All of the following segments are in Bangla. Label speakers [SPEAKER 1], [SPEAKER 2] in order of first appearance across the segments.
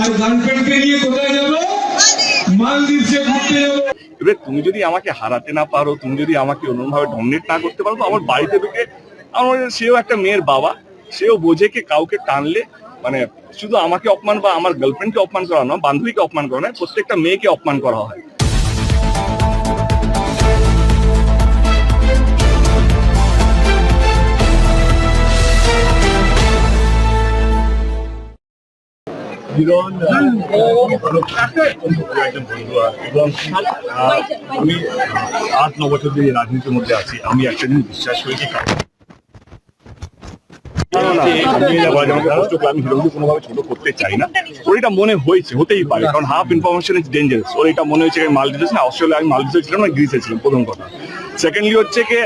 [SPEAKER 1] আর গার্লফ্রেন্ডকে নিয়ে কোথায় যাব? মালদ্বীপে। ঘুরতে যাব।
[SPEAKER 2] এবার তুমি যদি আমাকে হারাতে না পারো তুমি যদি আমাকে অন্যভাবে ডমিনেট না করতে পারো আমার বাড়িতে ঢুকে আমার সেও একটা মেয়ের বাবা সেও বোঝে কে কাউকে টানলে মানে শুধু আমাকে অপমান বা আমার গার্লফ্রেন্ডকে অপমান করা নয় বান্ধবীকে অপমান করা নয় প্রত্যেকটা মেয়েকে অপমান করা হয়। হিরণ একজন বন্ধু আর এবং আহ, আমি আট ন বছর ধরে রাজনীতির মধ্যে আছি। আমি একটা জিনিস বিশ্বাস করি কি আমি আবার যেমন কষ্ট করে আমি হিরোকে কোনোভাবে ছোট করতে চাই না। ওর এটা মনে হয়েছে হতেই পারে কারণ হাফ ইনফরমেশন এটা মনে হয়েছে মালদ্বীপে না অস্ট্রেলিয়া আমি ছিলাম না গ্রিসে ছিলাম প্রথম কথা। সেকেন্ডলি হচ্ছে কি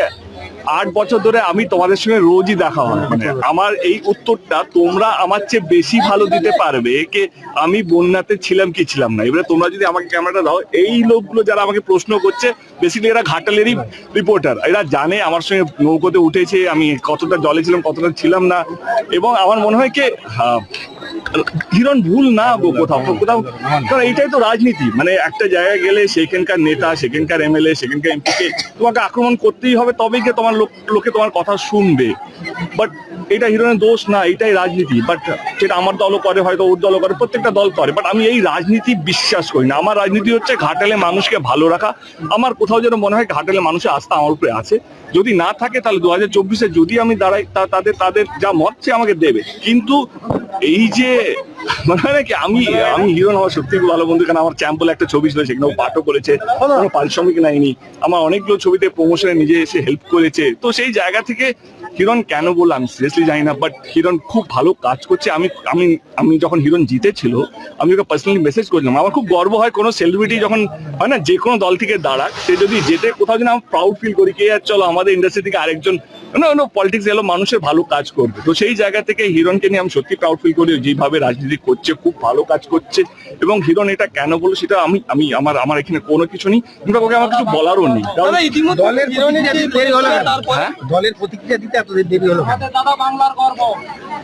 [SPEAKER 2] আট বছর ধরে আমি তোমাদের সঙ্গে রোজই দেখা হয়। মানে আমার এই উত্তরটা তোমরা আমার চেয়ে বেশি ভালো দিতে পারবে। কে আমি বন্যাতে ছিলাম কি ছিলাম না। এবারে তোমরা যদি আমাকে ক্যামেরাটা দাও, এই লোকগুলো যারা আমাকে প্রশ্ন করছে বেসিক্যালি এরা ঘাটালেরই রিপোর্টার এরা জানে আমার সঙ্গে নৌকোতে উঠেছে, আমি কতটা জলে ছিলাম, কতটা ছিলাম না। এবং আমার মনে হয় কি হিরণ ভুল না কোথাও কোথাও, কারণ এটাই তো রাজনীতি। মানে একটা জায়গায় গেলে সেখানকার নেতা, সেখানকার এমএলএ, সেখানকার এমপি কে তোমাকে আক্রমণ করতেই হবে, তবেই কি তোমার লোক তোমার কথা শুনবে। বাট এটা হিরণের দোষ না, এটাই রাজনীতি। বাট সেটা আমার দলও করে, হয়তো ওর দলও করে, প্রত্যেকটা দল করে। বাট আমি এই রাজনীতি বিশ্বাস করি না। আমার রাজনীতি হচ্ছে ঘাটালে মানুষকে ভালো রাখা। আমার কোথাও যেন মনে হয় ঘাটালে মানুষের আস্থা আমার উপরে আছে। যদি না থাকে তাহলে দু হাজার চব্বিশে যদি আমি দাঁড়াই তাদের তাদের যা মত সে আমাকে দেবে। কিন্তু এই যে মানে হয় নাকি আমি আমি হিরো হওয়ার সত্যি ভালো বন্ধু, কারণ আমার চ্যাম্পল একটা ছবি ছিল পাঠও করেছে, কোনো পারিশ্রমিক নেয়নি, আমার অনেকগুলো ছবিতে প্রমোশনে নিজে এসে হেল্প করেছে। তো সেই জায়গা থেকে হিরণ কেন আমি সিরিয়াসলি জানি না বাট হিরণ খুব ভালো কাজ করছে। আমি আমি আমি যখন হিরণ জিতেছিল, আমি ওকে পার্সোনালি মেসেজ করলাম আমার খুব গর্ব হয় কোনো সেলিব্রিটি যখন হয় না, যে কোনো দল থেকে দাঁড়াক, সে যদি যেতে কোথাও যেন আমি প্রাউড ফিল করি কে আর চলো আমাদের ইন্ডাস্ট্রি থেকে আরেকজন না পলিটিক্স এলো, মানুষের ভালো কাজ করবে। তো সেই জায়গা থেকে হিরণকে নিয়ে আমি সত্যি প্রাউড ফিল করি যেভাবে রাজনীতি করছে খুব ভালো কাজ করছে এবং হিরণ এটা কেন বলো সেটা আমি আমি আমার আমার এখানে কোনো কিছু নেই কিংবা ওকে আমার কিছু বলারও নেই
[SPEAKER 3] দলের প্রতিক্রিয়া দিতে দেরি হলো কেন?
[SPEAKER 2] হ্যাঁ?
[SPEAKER 3] দলের প্রতিক্রিয়া দিতে এত দেরি হলো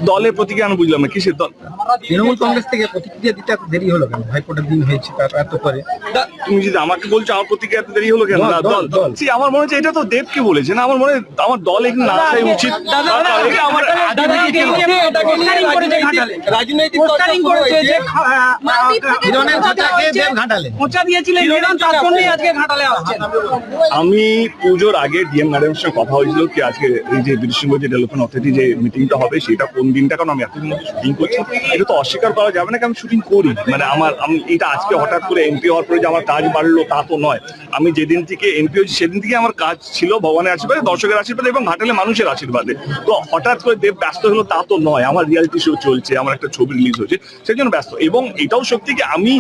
[SPEAKER 2] দলের প্রতিক্রিয়া আমি বুঝলাম না কিসের দল
[SPEAKER 3] তৃণমূল কংগ্রেস থেকে প্রতিক্রিয়া দিতে এত দেরি হলো কেন হাইকোর্টের দিন হয়েছে তার এত পরে
[SPEAKER 2] তুমি যদি আমাকে বলছো আমার প্রতিক্রিয়া এত দেরি হলো কেন
[SPEAKER 3] দল,
[SPEAKER 2] না,
[SPEAKER 3] দল।
[SPEAKER 2] আমার মনে হচ্ছে এটা তো দেবকে বলেছে না আমার মনে হয় আমার দল এখানে না আসাই উচিত
[SPEAKER 3] হিরণের দেব ঘাটালে
[SPEAKER 2] আমি পুজোর আগে ডিএম ম্যাডামের সঙ্গে কথা হয়েছিল কি আজকে এই যে বিদেশি যে ডেভেলপমেন্ট অথরিটি যে মিটিংটা হবে সেটা কোন দিনটা? কারণ আমি এতদিন মধ্যে শুটিং করছি। এটা তো অস্বীকার করা যাবে না কি আমি শুটিং করি। মানে আমার আমি এটা আজকে হঠাৎ করে এমপি হওয়ার পরে যে আমার কাজ বাড়লো তা তো নয়। আমি যেদিন থেকে এমপি হয়েছি সেদিন থেকে আমার কাজ ছিল ভগবানের আশীর্বাদে দর্শকের আশীর্বাদে এবং ঘাটালে মানুষের আশীর্বাদে। তো হঠাৎ করে দেব ব্যস্ত হলো তা তো নয়। আমার রিয়ালিটি শো চলছে আমার একটা ছবি রিলিজ হয়েছে, সেই জন্য ব্যস্ত। এবং এটাও সত্যি কি আমি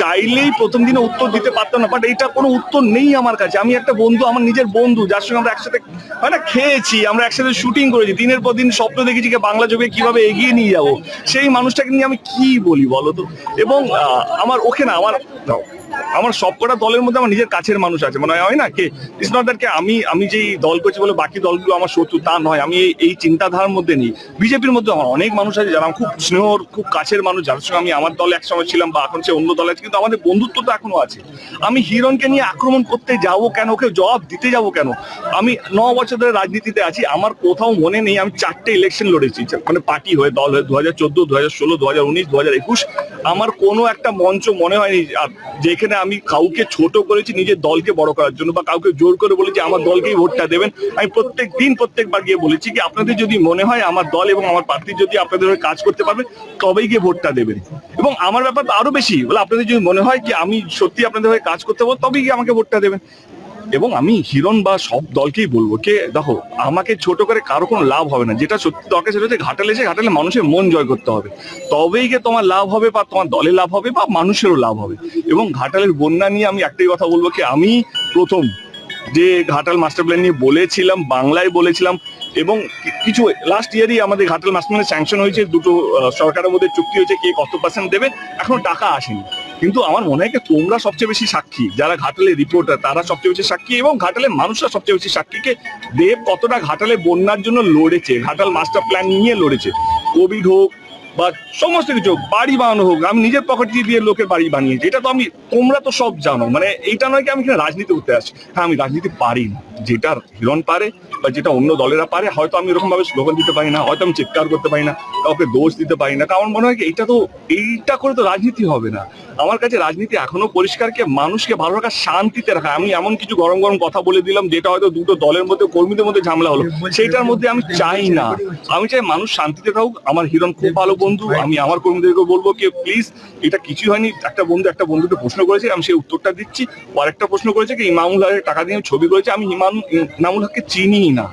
[SPEAKER 2] চাইলেই প্রথম দিনে উত্তর দিতে পারতাম না বাট এটা কোনো উত্তর নেই আমার কাছে। আমি একটা বন্ধু, আমার নিজের বন্ধু, যার সঙ্গে আমরা একসাথে হয় না, খেয়েছি, আমরা একসাথে শুটিং করেছি, দিনের পর দিন স্বপ্ন দেখেছি যে বাংলা যোগে কীভাবে এগিয়ে নিয়ে যাব। সেই মানুষটাকে নিয়ে আমি কি বলি বলো তো? এবং আমার ওকে না, আমার আমার সবকটা দলের মধ্যে আমার নিজের কাছের মানুষ আছে। মানে হয় না কে ইটস নট দ্যাট আমি আমি যেই দল করছি বলে বাকি দলগুলো আমার শত্রু তা নয়, আমি এই- চিন্তাধারার মধ্যে নেই। বিজেপির মধ্যে আমার অনেক মানুষ আছে যারা খুব স্নেহর, খুব কাছের মানুষ যার সঙ্গে আমি আমার দলে একসময় ছিলাম বা এখন সে অন্য দলে আছে, কিন্তু আমাদের বন্ধুত্ব তো এখনও আছে। আমি হিরণকে নিয়ে আক্রমণ করতে যাব কেন, ওকে জবাব দিতে যাব কেন? আমি ন বছর ধরে রাজনীতিতে আছি, আমার কোথাও মনে নেই, আমি চারটে ইলেকশন লড়েছি মানে পার্টি হয়ে দল হয়ে দু হাজার চোদ্দ দু হাজার ষোলো দু হাজার উনিশ দু হাজার একুশ, আমার কোনো একটা মঞ্চ মনে হয়নি আ- যেখানে আমি কাউকে ছোট করেছি, নিজের দলকে বড় করার জন্য, বা কাউকে জোর করে বলেছি, আমার দলকেই ভোটটা দেবেন। আমি প্রত্যেক দিন, প্রত্যেকবার গিয়ে বলেছি কি, আপনাদের যদি মনে হয় আমার দল এবং আমার প্রার্থী যদি আপনাদের কাজ করতে পারবে, তবেই গিয়ে ভোটটা দেবেন। এবং আমার ব্যাপার আরও বেশি, বলে আপনাদের যদি মনে হয় কি, আমি সত্যি আপনাদের হয়ে কাজ করতে পারব, তবেই গিয়ে আমাকে ভোটটা দেবেন। এবং আমি হিরণ বা সব দলকেই বলব কে, দেখো, আমাকে ছোট করে কারও কোনো লাভ হবে না। যেটা সত্যি দরকার সেটা হচ্ছে ঘাটালে এসে ঘাটালে মানুষের মন জয় করতে হবে। তবেই গিয়ে তোমার লাভ হবে বা তোমার দলে লাভ হবে বা মানুষেরও লাভ হবে। এবং ঘাটালের বন্যা নিয়ে আমি একটাই কথা বলব কি, আমি প্রথম যে ঘাটাল মাস্টার প্ল্যান নিয়ে বলেছিলাম, বাংলায় বলেছিলাম, এবং কিছু লাস্ট ইয়ারই আমাদের ঘাটাল মাস্টার প্ল্যানে স্যাংশন হয়েছে, দুটো সরকারের মধ্যে চুক্তি হয়েছে কে কত পার্সেন্ট দেবে, এখনও টাকা আসেনি। কিন্তু আমার মনে হয় তোমরা সবচেয়ে বেশি সাক্ষী। যারা ঘাটালে রিপোর্টার তারা সবচেয়ে বেশি সাক্ষী এবং ঘাটালের মানুষরা সবচেয়ে বেশি সাক্ষী কে? দেব কতটা ঘাটালে বন্যার জন্য লড়েছে, ঘাটাল মাস্টার প্ল্যান নিয়ে লড়েছে। কোভিড হোক বা সমস্ত কিছু বাড়ি বানানো হোক, আমি নিজের পকেট দিয়ে দিয়ে লোকের বাড়ি বানিয়েছি। এটা তো আমি, তোমরা তো সব জানো। মানে এইটা নয় কি আমি রাজনীতি করতে আসছি। হ্যাঁ আমি রাজনীতি পারি না। যেটা হিরণ পারে বা যেটা অন্য দলেরা পারে, হয়তো আমি এরকম ভাবে স্লোগান দিতে পারি না, হয়তো আমি চিৎকার করতে পারি না, কাউকে দোষ দিতে পারি না। কারণ মনে হয় কি এটা তো, এইটা করে তো রাজনীতি হবে না। আমার কাছে রাজনীতি এখনও পরিষ্কার কে মানুষকে ভালো রাখা শান্তিতে রাখা। আমি এমন কিছু গরম গরম কথা বলে দিলাম যেটা হয়তো দুটো দলের মধ্যে কর্মীদের মধ্যে ঝামেলা হলো। সেইটার মধ্যে আমি চাই না। আমি চাই মানুষ শান্তিতে থাকুক। আমার হিরণ খুব ভালো বন্ধু। আমি আমার কর্মীদেরকে বলব কি প্লিজ এটা কিছুই হয়নি। একটা বন্ধু একটা বন্ধুকে প্রশ্ন করেছে আমি সেই উত্তরটা দিচ্ছি। আরেকটা প্রশ্ন করেছে কি ইমামুল হকের টাকা দিয়ে আমি ছবি করেছি। আমি ইমাম ইমামুল হককে চিনি না।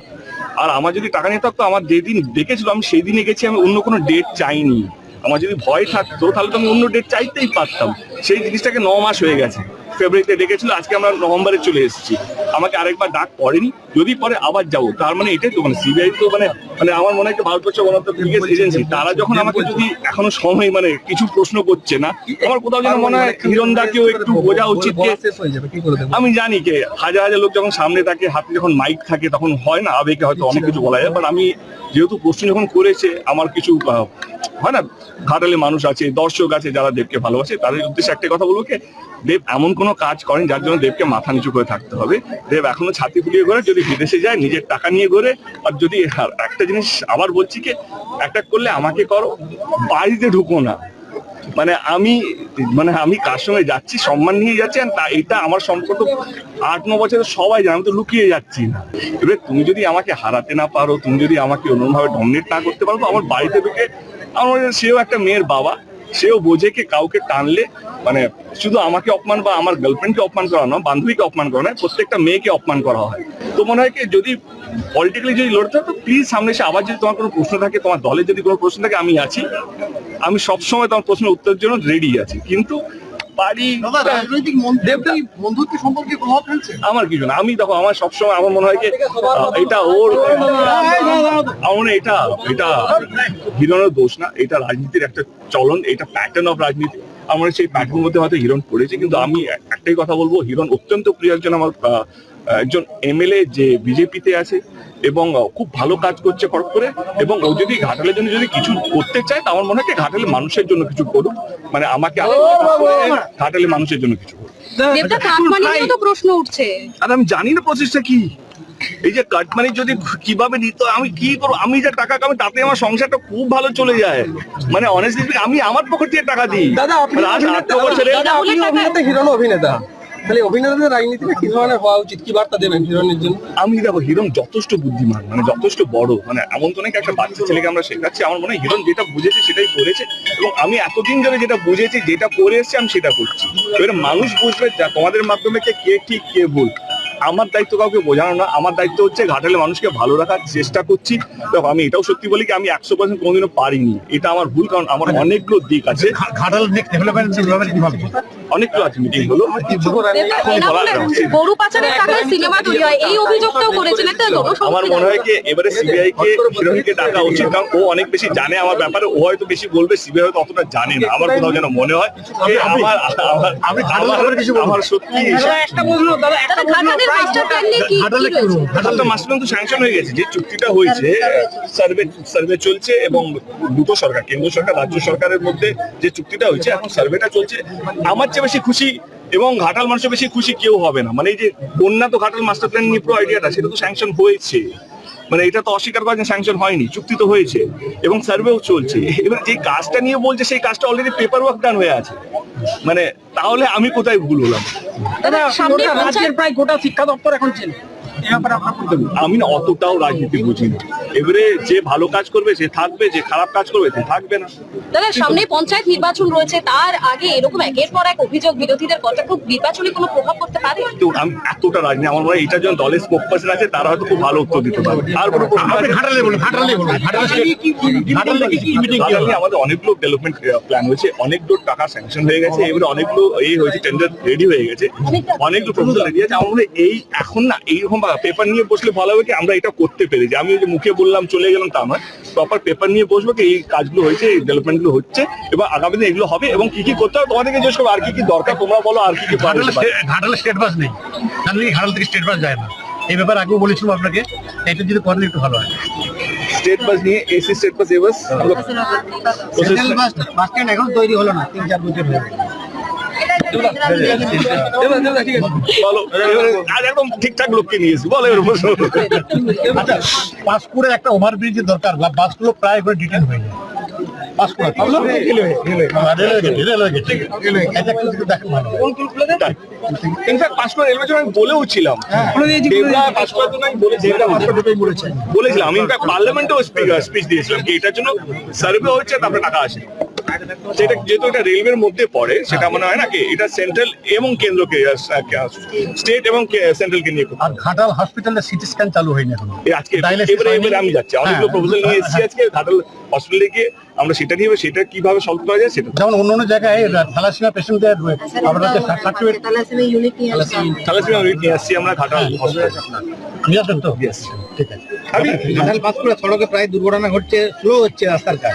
[SPEAKER 2] আর আমার যদি টাকা নিয়ে থাকতো আমার যেদিন ডেকেছিল আমি সেই দিনে গেছি আমি অন্য কোনো ডেট চাইনি। আমার যদি ভয় থাকতো তাহলে তো আমি অন্য ডেট চাইতেই পারতাম। সেই জিনিসটাকে ন মাস হয়ে গেছে। ফেব্রুয়ারিতে ডেকেছিল আজকে আমরা নভেম্বরে চলে এসেছি। আমাকে আরেকবার ডাক পড়েনি যদি পরে আবার যাব তার মানে এটাই তো মানে সিবিআই তো মানে মানে আমার মনে হয় ভারতবর্ষ বিগেস্ট এজেন্সি তারা যখন আমাকে যদি এখনও সময় মানে কিছু প্রশ্ন করছে না আমার কোথাও যেন মনে হয় হিরণদাকেও একটু বোঝা উচিত যে আমি জানি যে হাজার হাজার লোক যখন সামনে থাকে হাতে যখন মাইক থাকে তখন হয় না আবেগে হয়তো অনেক কিছু বলা যায় বাট আমি যেহেতু প্রশ্ন যখন করেছে, আমার কিছু হয় না, ঘাটালে মানুষ আছে, দর্শক আছে যারা দেবকে ভালোবাসে, তাদের উদ্দেশ্যে একটা কথা বলব দেব এমন কোনো কাজ করেন যার জন্য দেবকে মাথা নিচু করে থাকতে হবে। দেব এখনও ছাতি ফুলিয়ে করে যদি বিদেশে যায়, নিজের টাকা নিয়ে ঘোরে, আর যদি আর একটা জিনিস আবার বলছি কি, একটা করলে আমাকে করো, বাড়িতে ঢুকো না। মানে আমি মানে আমি কার সঙ্গে যাচ্ছি, সম্মান নিয়ে যাচ্ছি আর এটা আমার সম্পর্ক আট, ন বছরের সবাই জানে, আমি তো লুকিয়ে যাচ্ছি না। এবার তুমি যদি আমাকে হারাতে না পারো, তুমি যদি আমাকে অন্যভাবে ডমিনেট না করতে পারো আমার বাড়িতে ঢুকে, আমার সেও একটা মেয়ের বাবা। সেও বোঝে কি কাউকে টানলে মানে শুধু আমাকে অপমান বা আমার গার্লফ্রেন্ডকে অপমান করা নয়, বান্ধবীকে অপমান করা নয়, প্রত্যেকটা মেয়েকে অপমান করা হয়। তো মনে হয় কি যদি পলিটিক্যালি যদি লড়তে তো প্লিজ সামনে এসে আবার যদি তোমার কোনো প্রশ্ন থাকে, তোমার দলে যদি কোনো প্রশ্ন থাকে, আমি আছি। আমি সবসময় তোমার প্রশ্নের উত্তরের জন্য রেডি আছি। কিন্তু বাড়ি
[SPEAKER 3] রাজনৈতিক বন্ধুত্ব সম্পর্কে প্রভাব ফেলছে
[SPEAKER 2] আমার কিছু না। আমি দেখো আমার সবসময় আমার মনে হয় যে এটা ওর আমার এটা এটা হিরণের দোষ না এটা রাজনীতির একটা চলন এটা প্যাটার্ন অফ রাজনীতি। আমার সেই প্যাটার্ন মধ্যে হয়তো হিরণ পড়েছে কিন্তু আমি একটাই কথা বলব হিরণ অত্যন্ত প্রিয় একজন আমার একজন এমএলএ যে বিজেপিতে আছে এবং খুব ভালো কাজ করছে ফরক করে এবং ও যদি ঘাটালের জন্য যদি কিছু করতে চায় তা আমার মনে হয় ঘাটালের মানুষের জন্য কিছু করুক। মানে আমাকে ঘাটালের মানুষের জন্য কিছু করুক।
[SPEAKER 4] প্রশ্ন উঠছে।
[SPEAKER 2] আর আমি জানি না প্রসেসটা কি। এই যে কাটমানি যদি কীভাবে নিত আমি কি করব? আমি যে টাকা কামি তাতে আমার সংসারটা খুব ভালো চলে যায়। মানে অনেস্টলি আমি আমার পকেট থেকে টাকা দিই।
[SPEAKER 3] দাদা আপনি অভিনেতা- হিরণ অভিনেতা। তাহলে অভিনেতাদের রাজনীতিটা কি ধরনের হওয়া উচিত। কি বার্তা দেবেন হিরণের জন্য?
[SPEAKER 2] আমি দেখো হিরণ যথেষ্ট বুদ্ধিমান মানে যথেষ্ট বড় মানে এমন তো নাকি একটা বাচ্চা ছেলেকে আমরা শেখাচ্ছি আমার মনে হয় হিরণ যেটা বুঝেছে সেটাই করেছে এবং আমি এতদিন ধরে যেটা বুঝেছি যেটা করে এসেছি আমি সেটা করছি। এবারে মানুষ বুঝবে যা তোমাদের মাধ্যমে কে কে ঠিক কে ভুল। আমার দায়িত্ব কাউকে বোঝানো না আমার দায়িত্ব হচ্ছে ঘাটালে মানুষকে ভালো রাখার চেষ্টা করছি। দেখো আমি এটাও সত্যি বলি কি আমি একশো পার্সেন্ট কোনোদিনও পারিনি। এটা আমার ভুল কারণ আমার অনেকগুলো দিক আছে।
[SPEAKER 5] ঘাটাল
[SPEAKER 2] অনেকগুলো মিটিং হলো
[SPEAKER 4] দেবদা
[SPEAKER 2] এখন বলা
[SPEAKER 4] এনামুলের
[SPEAKER 2] যাচ্ছে না।
[SPEAKER 4] গরু পাচারের টাকায় সিনেমা তৈরি হয়। এই অভিযোগটাও করেছেন একটা
[SPEAKER 2] আমার মনে হয় কি এবারে সিবিআই কে ডাকা উচিত কারণ ও অনেক বেশি জানে আমার ব্যাপারে ও হয়তো বেশি বলবে সিবিআই হয়তো অতটা জানে না আমার কোথাও যেন মনে হয় আমার
[SPEAKER 5] ঘাটালের
[SPEAKER 2] আমার- সত্যি
[SPEAKER 3] একটা
[SPEAKER 4] মাস্টার
[SPEAKER 2] তো স্যাংশন হয়ে গেছে যে চুক্তিটা হয়েছে। সার্ভে সার্ভে চলছে এবং দুটো সরকার কেন্দ্র সরকার রাজ্য সরকারের মধ্যে যে চুক্তিটা হয়েছে এখন সার্ভেটা চলছে। আমার চেয়ে বেশি খুশি এবং ঘাটাল মানুষের বেশি খুশি কেউ হবে না। মানে এই যে বন্যা তো ঘাটাল মাস্টার প্ল্যান নিয়ে পুরো আইডিয়াটা সেটা তো স্যাংশন হয়েছে। মানে এটা তো অস্বীকার করা স্যাংশন হয়নি চুক্তি তো হয়েছে এবং সার্ভেও চলছে। এবার যে কাজটা নিয়ে বলছে সেই কাজটা অলরেডি পেপার ওয়ার্ক ডান হয়ে আছে। মানে তাহলে আমি কোথায় ভুল হলাম?
[SPEAKER 3] দাদা গোটা রাজ্যের প্রায় গোটা শিক্ষা দপ্তর এখন কি?
[SPEAKER 2] আমি না অতটাও রাজনীতি বুঝি না এবারে যে ভালো কাজ করবে সে থাকবে যে খারাপ কাজ করবে সে থাকবে না।
[SPEAKER 4] দাদা সামনে পঞ্চায়েত নির্বাচন রয়েছে তার আগে এরকম একের পর এক অভিযোগ বিরোধীদের কতটুকু নির্বাচনে কোনো প্রভাব পড়তে পারে?
[SPEAKER 2] তো আমি এতটা রাজনীতি আমার মনে হয় এটার জন্য দলের আছে তারা হয়তো খুব ভালো উত্তর দিতে পারবে। আর কোনো?
[SPEAKER 5] ঘাটালে বলুন ঘাটালে বলুন কি
[SPEAKER 2] আমাদের অনেকগুলো ডেভেলপমেন্ট প্ল্যান হয়েছে অনেকগুলো টাকা স্যাংশন হয়ে গেছে এবারে অনেকগুলো এই হয়েছে টেন্ডার রেডি হয়ে গেছে অনেকগুলো প্রপোজাল রেডি আছে। আমার মনে হয় এই এখন না এইরকম পেপার নিয়ে বসলে ভালো হবে কি? আমরা এটা করতে পেরেছি। আমি ওই যে মুখে বললাম চলে গেলাম তা নয়। প্রপার পেপার নিয়ে বসবো কি এই কাজগুলো হয়েছে এই ডেভেলপমেন্টগুলো হচ্ছে এবং আগামী দিন এগুলো হবে এবং কি কি করতে হবে তোমাদেরকে জিজ্ঞেস করব আর কি কি দরকার তোমরা বলো আর কি কি
[SPEAKER 5] ঘাটাল স্টেট বাস নেই। ঘাটাল থেকে স্টেট বাস যায় না। এই ব্যাপার আগেও বলেছিলাম আপনাকে এটা যদি করেন একটু ভালো হয়।
[SPEAKER 2] স্টেট বাস নিয়ে এসি
[SPEAKER 5] স্টেট বাস এবাস বাস এখন তৈরি হলো না তিন চার বছর হয়ে
[SPEAKER 2] একদম ঠিকঠাক লোককে নিয়েছি বলো
[SPEAKER 5] আচ্ছা একটা ওভারব্রিজের দরকার বাসগুলো প্রায় করে ডিটেন হয়ে যায়
[SPEAKER 2] বলেছিলাম আমি পার্লামেন্টেও স্পিচ দিয়েছিলাম কি এটার জন্য সার্ভে হচ্ছে তারপরে টাকা আসে সেটা যেহেতু এটা রেলওয়ের মধ্যে পড়ে সেটা মনে হয় না কি? এটা সেন্ট্রাল এবং কেন্দ্রকে স্টেট এবং সেন্ট্রালকে নিয়ে
[SPEAKER 5] আর ঘাটাল হসপিটালে সিটি স্ক্যান চালু হয়নি এখন।
[SPEAKER 2] আজকে এবারে এবারে আমি যাচ্ছি। অনেকগুলো
[SPEAKER 5] হ্যাঁ।
[SPEAKER 2] প্রপোজাল নিয়ে এসেছি আজকে। ঘাটাল হসপিটালে গিয়ে আমরা সেটা নিয়ে সেটা কীভাবে সলভ করা যায় সেটা
[SPEAKER 5] যেমন অন্য অন্য জায়গায় থ্যালাসিমা পেশেন্টদের আমরা সার্টিফিকেট
[SPEAKER 2] থ্যালাসেমিয়া ইউনিট নিয়ে আসছি আমরা ঘাটাল
[SPEAKER 5] নিয়ে আসবেন তো?
[SPEAKER 2] Yes.
[SPEAKER 5] ঠিক আছে।
[SPEAKER 2] আমি
[SPEAKER 5] ঘাটাল পাঁশকুড়া সড়কে প্রায় দুর্ঘটনা ঘটছে স্লো হচ্ছে রাস্তার কাজ।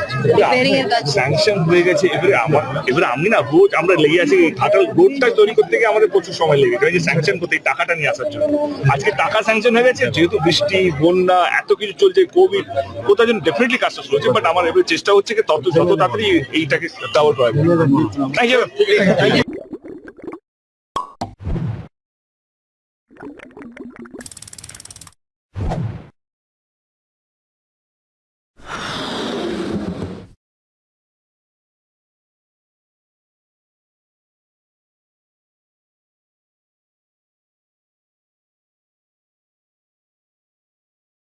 [SPEAKER 2] স্যাংশন হয়ে গেছে এবারে আমার এবারে আমি না রোজ আমরা লেগে আছি ঘাটাল রোডটা তৈরি করতে গিয়ে আমাদের প্রচুর সময় লেগে গেছে স্যাংশন করতে টাকাটা নিয়ে আসার জন্য। আজকে টাকা স্যাংশন হয়ে গেছে যেহেতু বৃষ্টি বন্যা এত কিছু চলছে কোভিড কোথাও জন্য ডেফিনেটলি কাজটা শুরু বাট আমার এবারে চেষ্টা হচ্ছে কি তত যত তাড়াতাড়ি এইটাকে ডাবল করা যায়